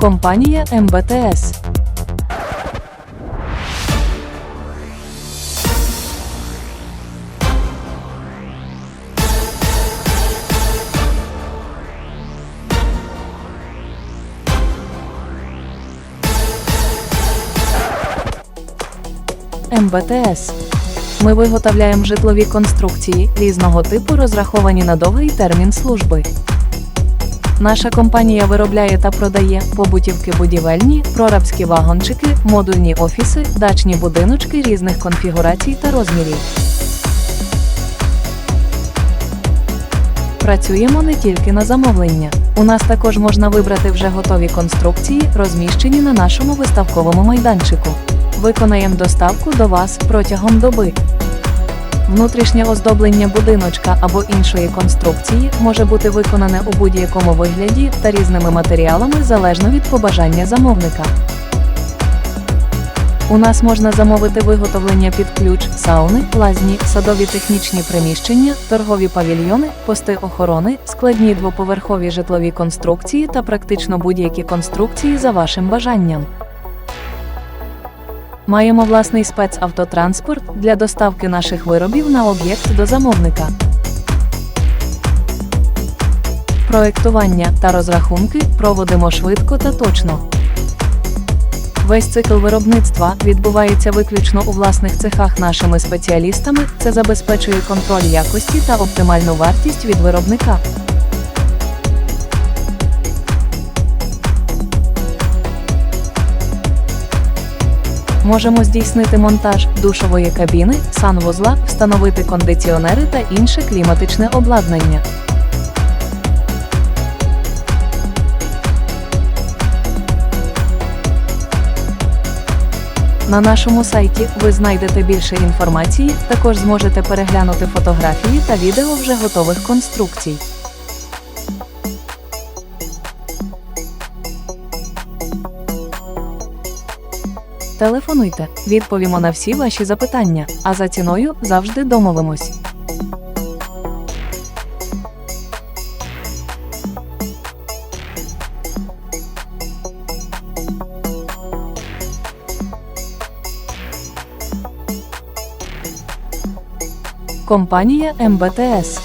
Компанія МБТС. МБТС. Ми виготовляємо житлові конструкції різного типу, розраховані на довгий термін служби. Наша компанія виробляє та продає побутівки будівельні, прорабські вагончики, модульні офіси, дачні будиночки різних конфігурацій та розмірів. Працюємо не тільки на замовлення. У нас також можна вибрати вже готові конструкції, розміщені на нашому виставковому майданчику. Виконаємо доставку до вас протягом доби. Внутрішнє оздоблення будиночка або іншої конструкції може бути виконане у будь-якому вигляді та різними матеріалами залежно від побажання замовника. У нас можна замовити виготовлення під ключ, сауни, лазні, садові технічні приміщення, торгові павільйони, пости охорони, складні двоповерхові житлові конструкції та практично будь-які конструкції за вашим бажанням. Маємо власний спецавтотранспорт для доставки наших виробів на об'єкт до замовника. Проектування та розрахунки проводимо швидко та точно. Весь цикл виробництва відбувається виключно у власних цехах нашими спеціалістами. Це забезпечує контроль якості та оптимальну вартість від виробника. Можемо здійснити монтаж душової кабіни, санвузла, встановити кондиціонери та інше кліматичне обладнання. На нашому сайті ви знайдете більше інформації, також зможете переглянути фотографії та відео вже готових конструкцій. Телефонуйте, відповімо на всі ваші запитання, а за ціною завжди домовимось. Компанія МБТС